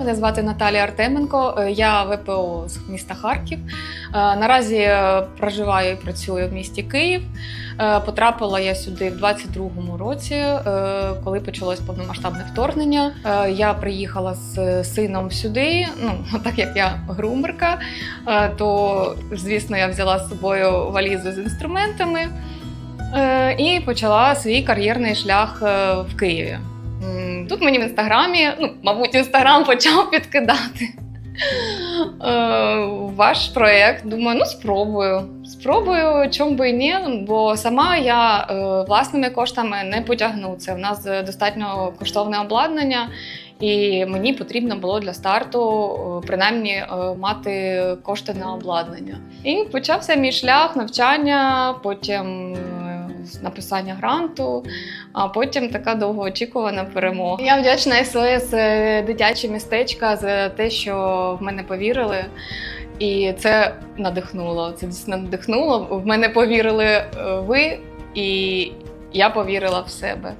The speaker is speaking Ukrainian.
Мене звати Наталія Артеменко. е, Я ВПО з міста Харків. Е, Наразі е, проживаю і працюю в місті Київ. Потрапила я сюди в 22-му році, коли почалось повномасштабне вторгнення. Я приїхала з сином сюди. Ну так як я грумерка, то звісно я взяла з собою валізу з інструментами і почала свій кар'єрний шлях в Києві. Тут мені в інстаграмі, ну, мабуть, інстаграм почав підкидати. Е, Ваш проєкт. Думаю, ну спробую. Спробую, чому би і ні, бо сама я е, власними коштами не потягну. Це в нас е, достатньо коштовне обладнання, і мені потрібно було для старту е, принаймні е, мати кошти на обладнання. І почався мій шлях навчання, потім е, написання гранту, а потім така довгоочікувана перемога. Я вдячна СОС дитяче містечка за те, що в мене повірили. І це надихнуло. Це дійсно надихнуло. В мене повірили ви, і я повірила в себе.